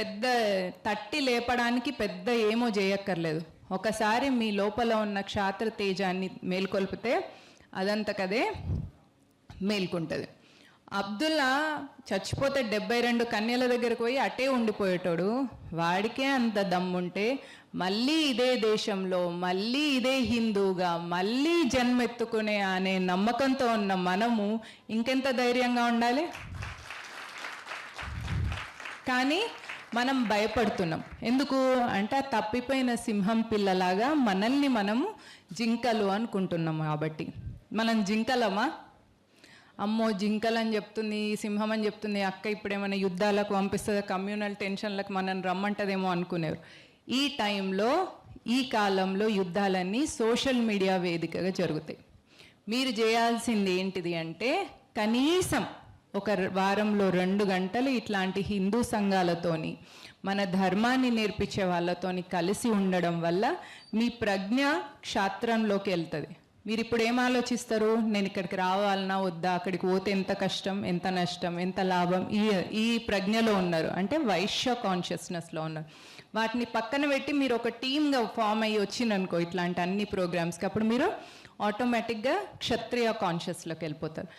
పెద్ద తట్టి లేపడానికి పెద్ద ఏమో చేయక్కర్లేదు. ఒకసారి మీ లోపల ఉన్న క్షాత్ర తేజాన్ని మేల్కొల్పితే అదంతకదే మేల్కుంటుంది. అబ్దుల్లా చచ్చిపోతే డెబ్బై రెండు కన్యల దగ్గరకు పోయి అటే ఉండిపోయేటోడు. వాడికే అంత దమ్ముంటే మళ్ళీ ఇదే దేశంలో మళ్ళీ ఇదే హిందువుగా మళ్ళీ జన్మెత్తుకునే అనే నమ్మకంతో ఉన్న మనము ఇంకెంత ధైర్యంగా ఉండాలి? కానీ మనం భయపడుతున్నాం. ఎందుకు అంటే తప్పిపోయిన సింహం పిల్లలాగా మనల్ని మనము జింకలు అనుకుంటున్నాం కాబట్టి. మనం జింకలమా? అమ్మో జింకలు అని చెప్తుంది సింహం అని చెప్తుంది అక్క ఇప్పుడు ఏమైనా యుద్ధాలకు పంపిస్తుంది కమ్యూనల్ టెన్షన్లకు మనం రమ్మంటదేమో అనుకునేవారు ఈ టైంలో ఈ కాలంలో యుద్ధాలన్నీ సోషల్ మీడియా వేదికగా జరుగుతాయి. మీరు చేయాల్సింది ఏంటిది అంటే కనీసం ఒక వారంలో రెండు గంటలు ఇట్లాంటి హిందూ సంఘాలతోని మన ధర్మాన్ని నేర్పించే వాళ్ళతోని కలిసి ఉండడం వల్ల మీ ప్రజ్ఞ క్షాత్రంలోకి వెళ్తుంది. మీరు ఇప్పుడు ఏం ఆలోచిస్తారు? నేను ఇక్కడికి రావాలన్నా వద్దా? అక్కడికి పోతే ఎంత కష్టం ఎంత నష్టం ఎంత లాభం? ఈ ఈ ప్రజ్ఞలో ఉన్నారు. అంటే వైశ్య కాన్షియస్నెస్లో ఉన్నారు. వాటిని పక్కన పెట్టి మీరు ఒక టీమ్గా ఫామ్ అయ్యి వచ్చిందనుకో ఇట్లాంటి అన్ని ప్రోగ్రామ్స్కి అప్పుడు మీరు ఆటోమేటిక్గా క్షత్రియ కాన్షియస్లోకి వెళ్ళిపోతారు.